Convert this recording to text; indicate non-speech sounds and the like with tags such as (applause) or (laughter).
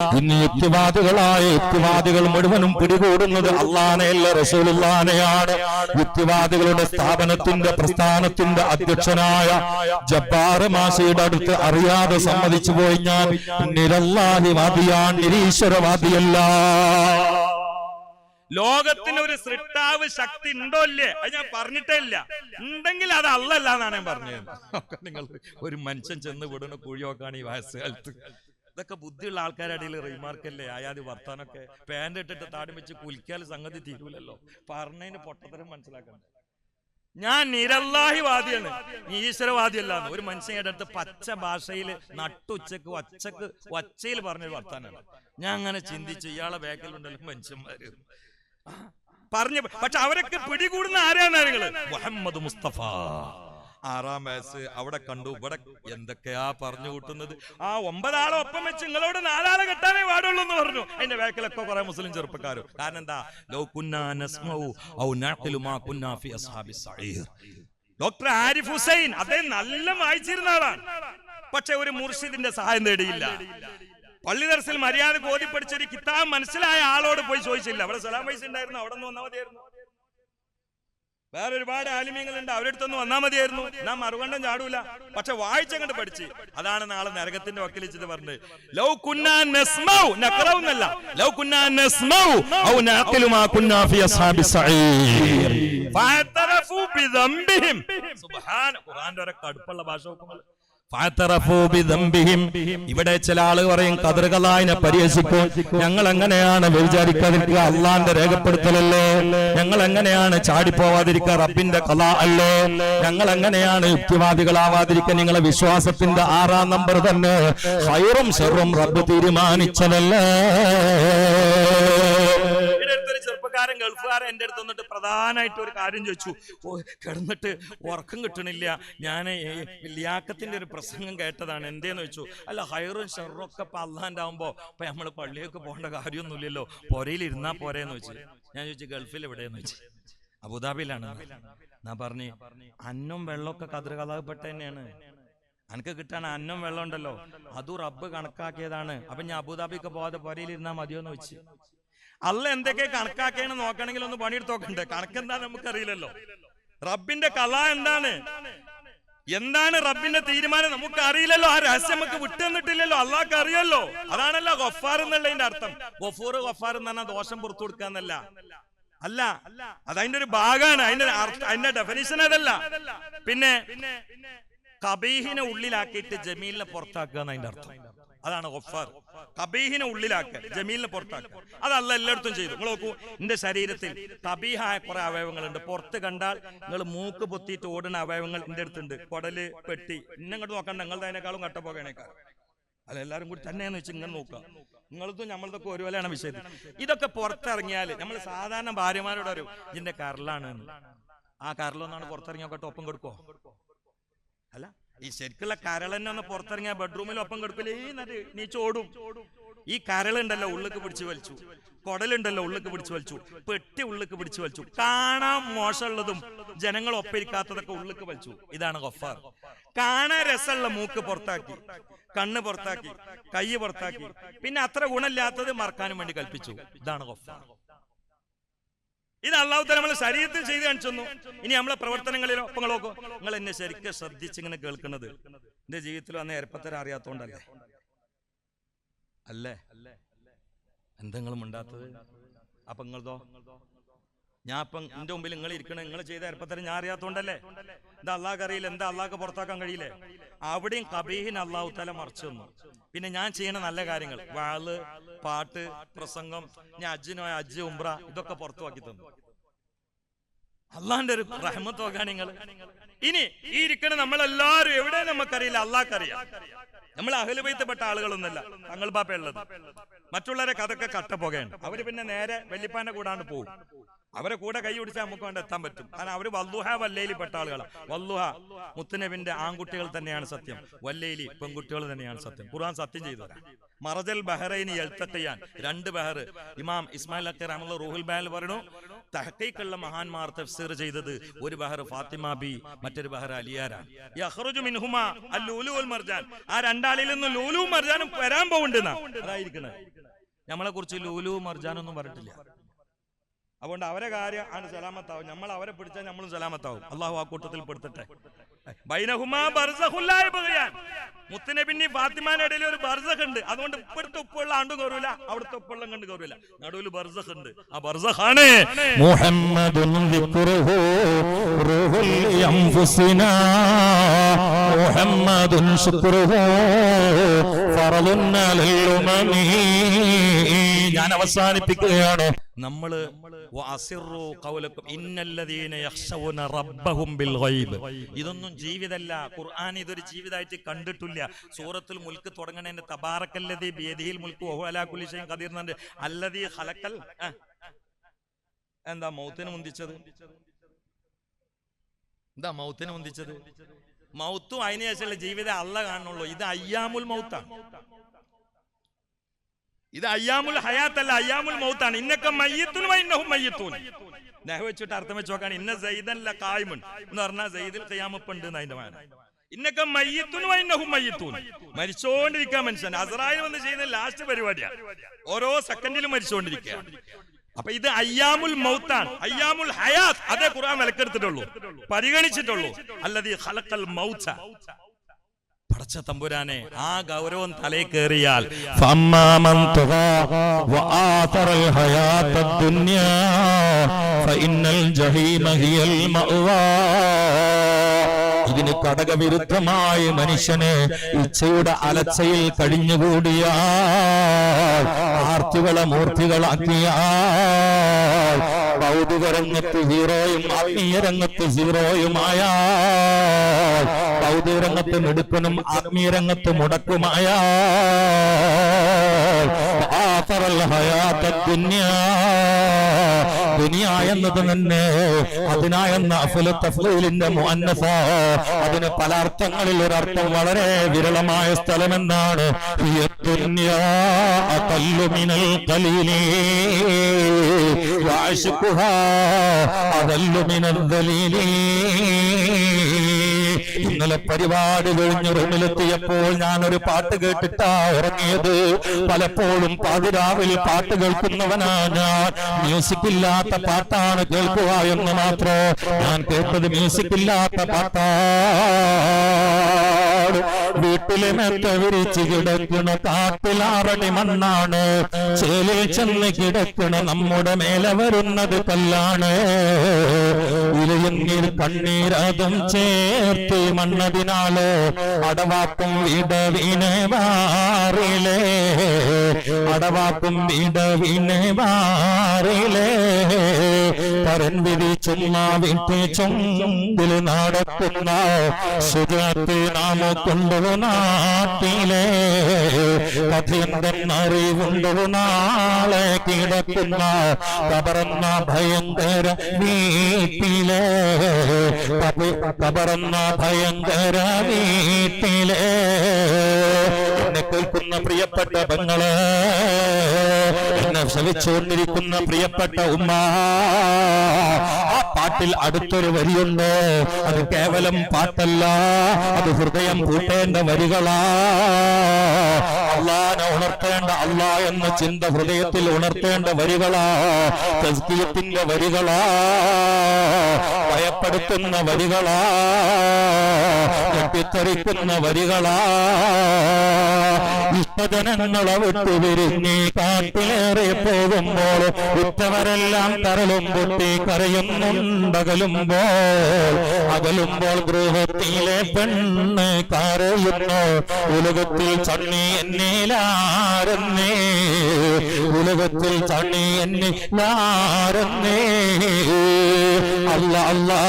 ഇന്ന് യുക്തിവാദികളായ യുക്തിവാദികൾ മുഴുവനും പിടികൂടുന്നത് അള്ളാനെയല്ല റസൂലുള്ളാനെയാണ് യുക്തിവാദികളുടെ സ്ഥാപനത്തിന്റെ പ്രസ്ഥാനത്തിന്റെ അധ്യക്ഷനായ ജബ്ബാർ മാഷയുടെ അടുത്ത് അറിയാതെ സമ്മതിച്ചു പോയി ഞാൻ. നിരല്ലാതിവാദിയാണ് നിരീശ്വരവാദിയല്ല. ലോകത്തിന് ഒരു സൃഷ്ടാവ് ശക്തി ഉണ്ടോ ഇല്ലേ? അത് ഞാൻ പറഞ്ഞിട്ടേ ഇല്ല. ഉണ്ടെങ്കിൽ അത് അല്ലല്ല എന്നാണ് ഞാൻ പറഞ്ഞത്. (laughs) നിങ്ങൾ ഒരു മനുഷ്യൻ ചെന്ന് വിടുന്ന കുഴിയോക്കാണ് ഈ വയസ്സുകാലത്ത്. ഇതൊക്കെ ബുദ്ധിയുള്ള ആൾക്കാരുടെ ഇടയിൽ റീമാർക്കല്ലേ ആയാതി വർത്താനൊക്കെ പാന്റ് ഇട്ടിട്ട് താടി വെച്ച് കുലിക്കാൽ സംഗതി തീരൂലല്ലോ. പറഞ്ഞതിന് പൊട്ടത്തരം മനസ്സിലാക്കണ്ട ഞാൻ നിരല്ലാഹിവാദിയാണ് ഈശ്വരവാദിയല്ല ഒരു മനുഷ്യന്റെ അടുത്ത് പച്ച ഭാഷയിൽ നട്ടുച്ചക്ക് ഒച്ചക്ക് ഒച്ചയിൽ പറഞ്ഞൊരു വർത്താനാണ് ഞാൻ അങ്ങനെ ചിന്തിച്ചു ഇയാളെ ബാക്കിലുണ്ടല്ലോ മനുഷ്യന്മാര്. പറഞ്ഞു പക്ഷെ അവരൊക്കെ പിടികൂടുന്ന ആരാണ് നിങ്ങൾ മുഹമ്മദ് മുസ്തഫ. ആറാം വയസ്സ് അവിടെ കണ്ടു. ഇവിടെ എന്തൊക്കെയാ പറഞ്ഞു കൂട്ടുന്നത്? ആ ഒമ്പതാളെ ഒപ്പം വെച്ച് നിങ്ങളോട് നാലാളെ കെട്ടാനേ പാടുള്ളൂ എന്ന് പറഞ്ഞു. അതിന്റെ വേക്കിലൊക്കെ കുറെ മുസ്ലിം ചെറുപ്പക്കാരും. കാരണം എന്താ? ഡോക്ടർ ആരിഫ് ഹുസൈൻ അദ്ദേഹം നല്ല വായിച്ചിരുന്ന ആളാണ്. പക്ഷെ ഒരു മുർഷിദിന്റെ സഹായം നേടിയില്ല. പള്ളി ദർസിൽ മര്യാദ ഓതി പഠിച്ച ഒരു കിതാബ് മനസ്സിലായ ആളോട് പോയി ചോദിച്ചില്ല. അവിടെ സലാം വയസ്സുണ്ടായിരുന്നു അവിടെ നിന്ന് വന്നാൽ മതിയായിരുന്നു. വേറെ ഒരുപാട് ആലിമ്യങ്ങളുണ്ട്. അവരുടെ അടുത്തൊന്ന് വന്നാൽ മതിയായിരുന്നു. നാം മറുകണ്ഠം ചാടൂല. പക്ഷെ വായിച്ച കണ്ട് പഠിച്ച്. അതാണ് നാളെ നരകത്തിന്റെ വക്കിലിച്ചത് പറഞ്ഞത്. ലൗ കുന്നാ നസ്മൗ നഖറൗന്നല്ല. ലൗ കടുപ്പുള്ള ഭാഷ നോക്കുമ്പോൾ ഇവിടെ ചില ആൾ പറയും കതിർകലായിനെ പരിഹസിക്കും. ഞങ്ങൾ എങ്ങനെയാണ് വിചാരിക്കാതിരിക്കുക അള്ളാന്റെ രേഖപ്പെടുത്തലല്ലേ? ഞങ്ങൾ എങ്ങനെയാണ് ചാടിപ്പോവാതിരിക്കുക? റബ്ബിന്റെ കല അല്ലേ? ഞങ്ങൾ എങ്ങനെയാണ് യുക്തിവാദികളാവാതിരിക്കുക? നിങ്ങളെ വിശ്വാസത്തിന്റെ ആറാം നമ്പർ തന്നെ. ഹൈറും ഷെറും റബ്ബ് തീരുമാനിച്ചതല്ലേ? ചെറുപ്പക്കാരൻ ഗൾഫുകാരൻ എന്റെ അടുത്ത് വന്നിട്ട് പ്രധാനമായിട്ട് ഒരു കാര്യം ചോദിച്ചു. കിടന്നിട്ട് ഉറക്കം കിട്ടണില്ല. ഞാൻ ലിയാക്കത്തിന്റെ ഒരു പ്രസംഗം കേട്ടതാണ്. എന്തേന്ന് ചോദിച്ചു? അല്ല ഹയറും ഷെറും ഒക്കെ ഇപ്പൊ അള്ളാന്റെ ആവുമ്പോ നമ്മൾ നമ്മൾ പള്ളിയൊക്കെ പോകേണ്ട കാര്യമൊന്നുമില്ലല്ലോ. പുരയിൽ ഇരുന്നാ പോരേന്ന് വെച്ചു ഞാൻ ചോദിച്ചു ഗൾഫിൽ എവിടെയെന്ന് വെച്ചു അബുദാബിയിലാണ് ഞാൻ പറഞ്ഞു അന്നും വെള്ളമൊക്കെ കതിർകഥാകപ്പെട്ട തന്നെയാണ്. അനക്ക് കിട്ടാൻ അന്നം വെള്ളം ഉണ്ടല്ലോ അതും റബ്ബ് കണക്കാക്കിയതാണ്. അപ്പൊ ഞാൻ അബുദാബിക്ക് പോവാതെ പൊരയിൽ ഇരുന്നാ മതിയോന്ന് വെച്ച് അല്ല എന്തൊക്കെ കണക്കാക്കിയെന്ന് നോക്കണമെങ്കിൽ ഒന്ന് പണിയെടുത്ത് നോക്കണ്ടേ? കണക്കെന്താ നമുക്കറിയില്ലല്ലോ. റബ്ബിന്റെ കല എന്താണ്? എന്താണ് റബ്ബിന്റെ തീരുമാനം? നമുക്ക് അറിയില്ലല്ലോ ആ രഹസ്യം നമുക്ക് വിട്ടുതന്നിട്ടില്ലല്ലോ. അള്ളാഹ്ക്ക് അറിയല്ലോ അതാണല്ലോ ഗൊഫാർ എന്നുള്ളതിന്റെ അർത്ഥം. ഗൊഫൂർ ഗൊഫാർ എന്ന് പറഞ്ഞാൽ ദോഷം പുറത്തു കൊടുക്കാന്നല്ല അല്ല അതതിന്റെ ഒരു ഭാഗമാണ്. അതിന്റെ അതിന്റെ ഡെഫിനിഷൻ അതല്ല. പിന്നെ കബീഹിനെ ഉള്ളിലാക്കിയിട്ട് ജമീലിനെ പുറത്താക്കുക എന്നതിന്റെ അർത്ഥം. അതാണ് ഗൊഫാർ. കബീഹിനെ ഉള്ളിലാക്കുക ജമീലിനെ പുറത്താക്കുക. അതല്ല എല്ലായിടത്തും ചെയ്തു. നിങ്ങൾ നോക്കൂ എന്റെ ശരീരത്തിൽ കബീഹായ കുറെ അവയവങ്ങളുണ്ട്. പുറത്ത് കണ്ടാൽ നിങ്ങൾ മൂക്ക് പൊത്തിയിട്ട് ഓടുന്ന അവയവങ്ങൾ എന്റെ അടുത്തുണ്ട്. കൊടൽ പെട്ടി. ഇന്നങ്ങോട്ട് നോക്കണ്ട നിങ്ങൾ അതിനേക്കാളും കട്ടപ്പോകണേക്കാൾ അല്ല എല്ലാരും കൂടി തന്നെയാന്ന് വെച്ച് ഇങ്ങനെ നോക്കുക. നിങ്ങളതും നമ്മളതൊക്കെ ഒരുപോലെയാണ് വിഷയത്തിൽ ഇതൊക്കെ പുറത്തിറങ്ങിയാൽ നമ്മൾ സാധാരണ ഭാര്യമാരോട് ഒരു ഇതിന്റെ കരലാണ് ആ കരലൊന്നാണ് പുറത്തിറങ്ങിയൊക്കെ ടൊപ്പം കൊടുക്കോ അല്ല? ഈ ശരിക്കുള്ള കരളന്നെ ഒന്ന് പുറത്തിറങ്ങിയ ബെഡ്റൂമിൽ ഒപ്പം കൊടുക്കില്ലേ നീ ചോടും. ഈ കരൾ കരളുണ്ടല്ലോ ഉള്ളിക്ക് പിടിച്ചു വലിച്ചു. കൊടലുണ്ടല്ലോ ഉള്ളിക്ക് പിടിച്ചു വലിച്ചു. പെട്ടി ഉള്ളിക്ക് പിടിച്ചു വലിച്ചു. കാണാൻ മോശമുള്ളതും ജനങ്ങൾ ഒപ്പിരിക്കാത്തതൊക്കെ ഉള്ളിക്ക് വലിച്ചു. ഇതാണ് ഗഫാർ. കാണാൻ രസമുള്ള മൂക്ക് പുറത്താക്കി. കണ്ണ് പുറത്താക്കി. കൈ പുറത്താക്കി. പിന്നെ അത്ര ഗുണമില്ലാത്തത് മറക്കാനും വേണ്ടി കൽപ്പിച്ചു. ഇതാണ് ഗൊഫാർ. ഇത് അള്ളാഹുത്ത നമ്മളെ ശരീരത്തിൽ ചെയ്ത് കാണിച്ചു. ഇനി നമ്മളെ പ്രവർത്തനങ്ങളിലോ ഒപ്പം നോക്കോ നിങ്ങൾ എന്നെ ശരിക്കും ശ്രദ്ധിച്ച് ഇങ്ങനെ കേൾക്കുന്നത്. എന്റെ ജീവിതത്തിൽ അന്ന് എരപ്പത്തരം അറിയാത്തോണ്ടല്ലേ? അല്ലേ? എന്തെങ്കിലും ഉണ്ടാത്തത്? അപ്പൊ നിങ്ങളതോ ഞാൻ ഇപ്പം എന്റെ മുമ്പിൽ നിങ്ങൾ ഇരിക്കണം നിങ്ങൾ ചെയ്ത എരപ്പത്തരം ഞാൻ അറിയാത്തോണ്ടല്ലേ? എന്താ അള്ളാഹ് അറിയില്ല എന്താ അള്ളാഹ് പുറത്താക്കാൻ കഴിയില്ലേ? അവിടെയും കബീഹിൻ അള്ളാഹു തല മറിച്ചു തന്നു. പിന്നെ ഞാൻ ചെയ്യണ നല്ല കാര്യങ്ങൾ വാൾ പാട്ട് പ്രസംഗം ഞാൻ അജ്ജിനോ അജ്ജ് ഉംറ ഇതൊക്കെ പുറത്തുവാക്കി തന്നു. അള്ളാന്റെ ഒരു റഹ്മത്ത് നിങ്ങൾ. ഇനി ഈ ഇരിക്കണ നമ്മളെല്ലാരും എവിടെ നമുക്കറിയില്ല അള്ളാഹ്ക്കറിയാം നമ്മൾ അഹലുബൈത്തപ്പെട്ട ആളുകളൊന്നുമല്ല തങ്ങൾ പാപ്പ ഉള്ളത്. മറ്റുള്ളവരെ കഥക്കെ കട്ട പോകുകയാണ് അവർ പിന്നെ നേരെ വെല്ലിപ്പാന്റെ കൂടാണ്ട് പോകും അവരെ കൂടെ കൈ പിടിച്ചാൽ നമുക്ക് കൊണ്ട് എത്താൻ പറ്റും. കാരണം അവർ വല്ലുഹ വല്ലയിലി പെട്ട ആളുകളാണ് വല്ലുഹ മുത്തുനബിന്റെ ആൺകുട്ടികൾ തന്നെയാണ് സത്യം. വല്ലയിലി പെൺകുട്ടികൾ തന്നെയാണ് സത്യം. ഖുർആൻ സത്യം ചെയ്തു മറജൽ ബഹ്റൈനി എഴുത്തട്ടിയാൻ രണ്ട് ബഹർ ഇമാം ഇസ്മായിൽ അക്കർ അഹമ്മദ് റൂഹുൽ ബാൽ പറഞ്ഞു തഹക്കീക്കുള്ള മഹാന്മാർ തഫ്സീർ ചെയ്തത് ഒരു ബഹർ ഫാത്തിമ ബി മറ്റൊരു ബഹർ അലിയാരാണ്. മർജാൻ ആ രണ്ടാളിൽ നിന്ന് ലൂലു മർജാനും വരാൻ പോകുന്നുണ്ടെന്നാ അതായിരിക്കണേ. നമ്മളെ കുറിച്ച് ലൂലു മർജാനൊന്നും പറഞ്ഞിട്ടില്ല. അതുകൊണ്ട് അവരെ കാര്യം ആണ് സലാമത്താവും. നമ്മൾ അവരെ പിടിച്ചാൽ നമ്മളും സലാമത്താവും. അള്ളാഹു ആ കൂട്ടത്തിൽ പെടുത്തട്ടെ. മുത്തനബിന്നി ഫാത്തിമാന്റെ ഇടയിൽ ഒരു ബർസഖ് ഉണ്ട്. അതുകൊണ്ട് ഇപ്പോഴത്തെ ഉപ്പുള്ള ആണ്ട് കയറൂല അവിടുത്തെ ഉപ്പുള്ളം കണ്ട് കയറൂല. നടുവിൽ ബർസഖ് ഉണ്ട്. ആ ബർസഖാണ് മുഹമ്മദുൻ റൂഹുൽ അൻഫുസിനാ മുഹമ്മദുൻ ഞാൻ അവസാനിപ്പിക്കുകയാണ്. നമ്മൾ ഇതൊന്നും ജീവിതമല്ല ഖുർആൻ ഇതൊരു ജീവിതമായിട്ട് കണ്ടിട്ടില്ല. സൂറത്തുൽ മുൽക്ക് തുടങ്ങണേന്റെ തബാറക്കല്ലദീ ബിയദിഹിൽ മുൽക്ക് വഹു അലാ കുല്ലി ഷൈഇൻ ഖദീർ എന്നുണ്ട് അല്ലദീ ഖലക്കൽ എന്താ മൗത്തിനെ മുന്തിച്ചത്? എന്താ മൗത്തിനെ മുന്തിച്ചത്? മൗത്തും അതിനുശേഷമുള്ള ജീവിതം അല്ല കാണുള്ളൂ ഇത് അയ്യാമുൽ മൗത്താണ് ഇത് അയ്യാമുൽ ഹയാത്തല്ല അയ്യാമുൽ മൗത്താണ്. ഇന്നക്ക മയ്യത്തുൻ വൈന്നഹും മയ്യത്തൂൻ. നെഹ വെച്ചിട്ട് അർത്ഥം വെച്ച് നോക്കാണ്. ഇന്ന സൈദല്ല കായ്മൻ എന്ന് പറഞ്ഞാൽ സൈദിൽ കയ്യാമപ്പുണ്ട് അതിന്റെ മാന. ഇന്നക്ക മയ്യത്തുൻ വൈന്നഹും മയ്യത്തൂൻ. മരിച്ചോണ്ടിരിക്കാൻ മനുഷ്യൻ. അസറായി വന്ന് ചെയ്യുന്ന ലാസ്റ്റ് പരിപാടിയാണ് ഓരോ സെക്കൻഡിലും മരിച്ചുകൊണ്ടിരിക്കുക അപ്പൊ ഇത് അയ്യാമുൽ മൗത്താണ്. അയ്യാമുൽ ഹയാത്ത്. അതേ ഖുർആൻ വിലക്കെടുത്തിട്ടുള്ളൂ. പരിഗണിച്ചിട്ടുള്ളൂ. അല്ലത് ഹലക്കൽ മൗത്ത പടച്ച തമ്പുരാനെ ആ ഗൗരവം തലേ കയറിയാൽ ഇതിന് കടകവിരുദ്ധമായ മനുഷ്യനെ ഇച്ഛയുടെ അലച്ചയിൽ കഴിഞ്ഞുകൂടിയാ ആർത്തികളെ മൂർത്തികളാക്കിയ ഭൗതിക രംഗത്ത് ഹീറോയും ആത്മീയ രംഗത്ത് സീറോയുമായ ഭൗതിക രംഗത്ത് മിടുക്കനും ആത്മീയ രംഗത്ത് മുടക്കുമായ ദുനിയാ എന്നത് തന്നെ അതിനായെന്ന അഫുല തഫ്ലീലിന്റെ മുഅന്നസ. അതിന് പല അർത്ഥങ്ങളിൽ ഒരർത്ഥം വളരെ വിരളമായ സ്ഥലമെന്നാണ്. മിനൽ ഇന്നലെ പരിപാടി കഴിഞ്ഞ് റൂമിലെത്തിയപ്പോൾ ഞാൻ ഒരു പാട്ട് കേട്ടിട്ടാ ഉറങ്ങിയത്. പലപ്പോഴും പാതിരാവിൽ പാട്ട് കേൾക്കുന്നവനാ ഞാൻ. മ്യൂസിക് ഇല്ലാത്ത പാട്ടാണ് കേൾക്കുക എന്ന് മാത്രം ഞാൻ കേട്ടത്. മ്യൂസിക് ഇല്ലാത്ത പാട്ടാ. പാട്ടാണ് വീട്ടിലെ മെത്ത വിരിച്ച് കിടക്കണ കാട്ടിലാറടി മണ്ണാണ്. ചേലിൽ ചെന്ന് കിടക്കണ നമ്മുടെ മേലെ വരുന്നത് കല്ലാണ്. ഇരയങ്ങിൽ കണ്ണീരതും ചേർത്ത് മണ്ണതിനാല് അടവാക്കും വിടവിനെ മാറിലേ അടവാക്കും വിടവിനെ മാറിലേ വിധി ചുമ്മാ വിട്ട് ചുണ്ടിൽ നടക്കുന്ന സുജാത്ത് നാമ കൊണ്ടു നാട്ടിലെ കഥയെന്തെന്നറിവുണ്ടു? നാളെ കിടക്കുന്ന കബറന്ന ഭയങ്കര വീട്ടിലെ. കബ- കബറന്ന ഭയങ്കര വീട്ടിലെ. എന്നെ കേൾക്കുന്ന പ്രിയപ്പെട്ട പെങ്ങളെ എന്നെ ശ്രമിച്ചുകൊണ്ടിരിക്കുന്ന പ്രിയപ്പെട്ട ഉമ്മ പാട്ടിൽ അടുത്തൊരു വരിയുണ്ട്. അത് കേവലം പാട്ടല്ല. അത് ഹൃദയം കൂട്ടേണ്ട വരികളാ. അള്ളാനെ ഉണർത്തേണ്ട അള്ളാ എന്ന ചിന്ത ഹൃദയത്തിൽ ഉണർത്തേണ്ട വരികളാ. തസ്കീയത്തിന്റെ വരികളാ. ഭയപ്പെടുത്തുന്ന വരികളാ. ഞെട്ടിത്തെറിക്കുന്ന വരികളാ. ഇഷ്ടജനങ്ങളെ വിട്ടു വിരിഞ്ഞ് കാട്ടിലേറെ പോകുമ്പോൾ ഉറ്റവരെല്ലാം തരളും പൊട്ടി കരയുന്നുണ്ടകലുമ്പോൾ അകലുമ്പോൾ ഗൃഹത്തിലെ പെണ്ണ് കരയുന്നു. ഉലകത്തിൽ ചണ്ണി എന്നേലാരന്നേ? ഉലകത്തിൽ ചണ്ണി എന്നിലാരെന്നേ? അല്ല അല്ലാ.